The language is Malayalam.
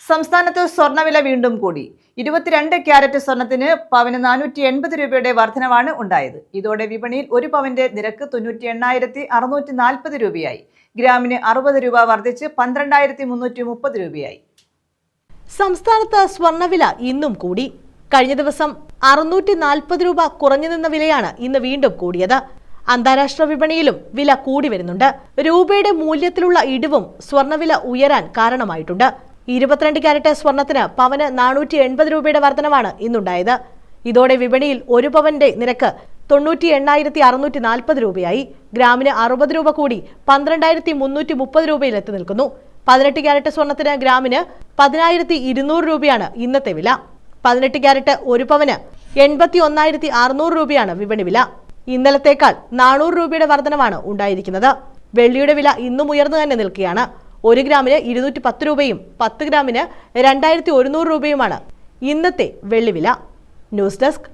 സംസ്ഥാനത്ത് സ്വർണവില വീണ്ടും കൂടി. ഇരുപത്തിരണ്ട് ക്യാരറ്റ് സ്വർണത്തിന് പവന് നാനൂറ്റി എൺപത് രൂപയുടെ വർധനവാണ് ഉണ്ടായത്. ഇതോടെ വിപണിയിൽ ഒരു പവന്റെ നിരക്ക് തൊണ്ണൂറ്റി എണ്ണായിരത്തി അറുന്നൂറ്റി നാൽപ്പത് രൂപയായി. ഗ്രാമിന് അറുപത് രൂപ വർദ്ധിച്ച് പന്ത്രണ്ടായിരത്തി മുന്നൂറ്റി മുപ്പത് രൂപയായി. സംസ്ഥാനത്ത് സ്വർണവില ഇന്നും കൂടി. കഴിഞ്ഞ ദിവസം അറുന്നൂറ്റി നാൽപ്പത് രൂപ കുറഞ്ഞു നിന്ന വിലയാണ് ഇന്ന് വീണ്ടും കൂടിയത്. അന്താരാഷ്ട്ര വിപണിയിലും വില കൂടി വരുന്നുണ്ട്. രൂപയുടെ മൂല്യത്തിലുള്ള ഇടിവും സ്വർണവില ഉയരാൻ കാരണമായിട്ടുണ്ട്. ഇരുപത്തിരണ്ട് ക്യാരറ്റ് സ്വർണത്തിന് പവന് നാനൂറ്റി എൺപത് രൂപയുടെ വർധനമാണ് ഇന്നുണ്ടായത്. ഇതോടെ വിപണിയിൽ ഒരു പവന്റെ നിരക്ക് തൊണ്ണൂറ്റി എണ്ണായിരത്തി അറുന്നൂറ്റി നാൽപ്പത് രൂപയായി. ഗ്രാമിന് അറുപത് രൂപ കൂടി പന്ത്രണ്ടായിരത്തി മുന്നൂറ്റി മുപ്പത് രൂപയിൽ എത്തി നിൽക്കുന്നു. പതിനെട്ട് ക്യാരറ്റ് സ്വർണത്തിന് ഗ്രാമിന് പതിനായിരത്തി ഇരുന്നൂറ് രൂപയാണ് ഇന്നത്തെ വില. പതിനെട്ട് ക്യാരറ്റ് ഒരു പവന് എൺപത്തി ഒന്നായിരത്തി അറുന്നൂറ് രൂപയാണ് വിപണി വില. ഇന്നലത്തേക്കാൾ നാനൂറ് രൂപയുടെ വർധനമാണ് ഉണ്ടായിരിക്കുന്നത്. വെള്ളിയുടെ വില ഇന്നും ഉയർന്നു തന്നെ നിൽക്കുകയാണ്. ഒരു ഗ്രാമിന് ഇരുന്നൂറ്റി പത്ത് രൂപയും പത്ത് ഗ്രാമിന് രണ്ടായിരത്തി ഒരുന്നൂറ് രൂപയുമാണ്. ഇന്നത്തെ വെള്ളിവില. News desk